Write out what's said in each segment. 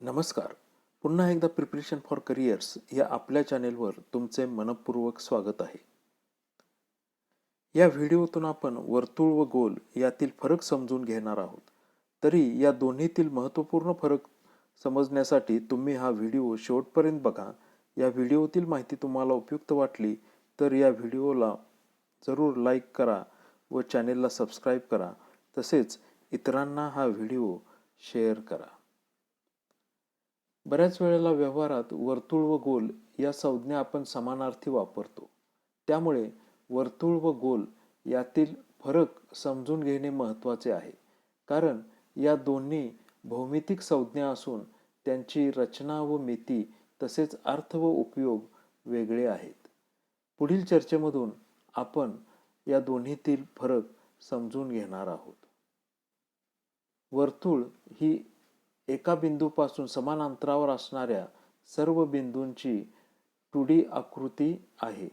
नमस्कार. पुन्हा एकदा प्रिपरेशन फॉर करिअर्स या आपल्या चॅनेलवर तुमचे मनपूर्वक स्वागत आहे. या व्हिडिओतून आपण वर्तुळ व गोल यातील फरक समजून घेणार आहोत. तरी या दोन्हीतील महत्त्वपूर्ण फरक समजण्यासाठी तुम्ही हा व्हिडिओ शेवटपर्यंत बघा. या व्हिडिओतील माहिती तुम्हाला उपयुक्त वाटली तर या व्हिडिओला जरूर लाईक करा व चॅनेलला सबस्क्राईब करा. तसेच इतरांना हा व्हिडिओ शेअर करा. बऱ्याच वेळेला व्यवहारात वर्तुळ व गोल या संज्ञा आपण समानार्थी वापरतो. त्यामुळे वर्तुळ व गोल यातील फरक समजून घेणे महत्त्वाचे आहे. कारण या दोन्ही भौमितिक संज्ञा असून त्यांची रचना व मिती तसेच अर्थ व उपयोग वेगळे आहेत. पुढील चर्चेमधून आपण या दोन्हीतील फरक समजून घेणार आहोत. वर्तुळ ही एका बिंदूपासून समान अंतरावर असणाऱ्या सर्व बिंदूंची टू डी आकृती आहे.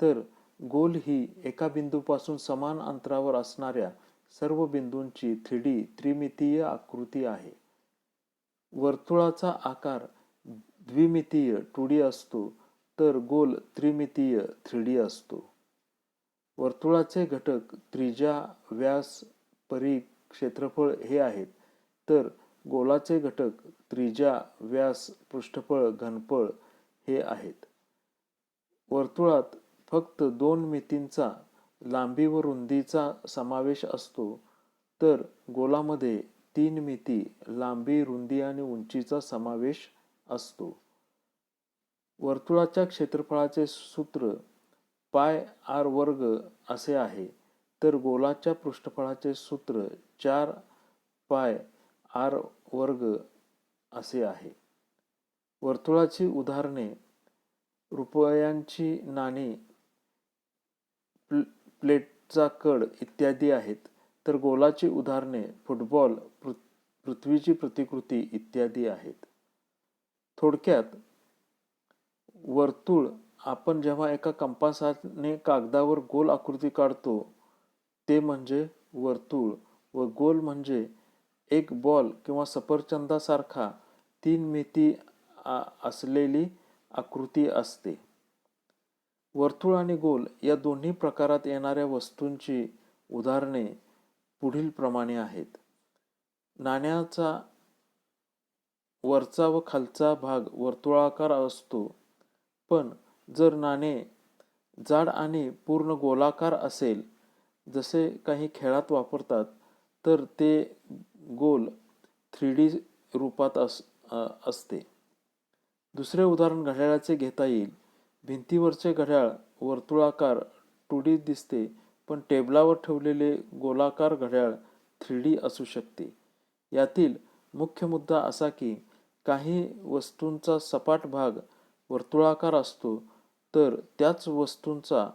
तर गोल ही एका बिंदूपासून समान अंतरावर असणाऱ्या सर्व बिंदूंची थ्री डी त्रिमितीय आकृती आहे. वर्तुळाचा आकार द्विमितीय टू डी असतो तर गोल त्रिमितीय थ्री डी असतो. वर्तुळाचे घटक त्रिज्या व्यास परी क्षेत्रफळ हे आहेत. तर गोलाचे घटक त्रिज्या व्यास पृष्ठफळ घनफळ हे आहेत. वर्तुळात फक्त दोन मितींचा लांबी व रुंदीचा समावेश असतो तर गोलामध्ये तीन मिती लांबी रुंदी आणि उंचीचा समावेश असतो. वर्तुळाच्या क्षेत्रफळाचे सूत्र पाय आर वर्ग असे आहे तर गोलाच्या पृष्ठफळाचे सूत्र चार पाय आर वर्ग असे आहे. वर्तुळाची उदाहरणे रुपयांची नाणी प्ल प्लेटचा कड इत्यादी आहेत. तर गोलाची उदाहरणे फुटबॉल पृ पृथ्वीची प्रतिकृती इत्यादी आहेत. थोडक्यात वर्तुळ आपण जेव्हा एका कंपासाने कागदावर गोल आकृती काढतो ते म्हणजे वर्तुळ व गोल म्हणजे एक बॉल किंवा सफरचंदासारखा तीन मिती असलेली आकृती असते. वर्तुळ आणि गोल या दोन्ही प्रकारात येणाऱ्या वस्तूंची उदाहरणे पुढील प्रमाणे आहेत. नाण्याचा वरचा व खालचा भाग वर्तुळाकार असतो पण जर नाणे जाड आणि पूर्ण गोलाकार असेल जसे काही खेळात वापरतात तर ते गोल थ्री डी रूपात अस असते. दुसरे उदाहरण घड्याळाचे घेता येईल. भिंतीवरचे घड्याळ वर्तुळाकार टू डी दिसते पण टेबलावर ठेवलेले गोलाकार घड्याळ थ्री डी असू शकते. यातील मुख्य मुद्दा असा की काही वस्तूंचा सपाट भाग वर्तुळाकार असतो तर त्याच वस्तूंचा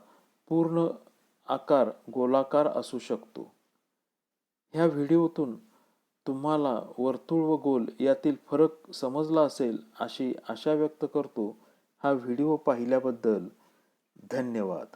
पूर्ण आकार गोलाकार असू शकतो. ह्या व्हिडिओतून तुम्हाला वर्तुळ व गोल यातील फरक समजला असेल अशी आशा व्यक्त करतो हा व्हिडिओ पाहिल्याबद्दल धन्यवाद.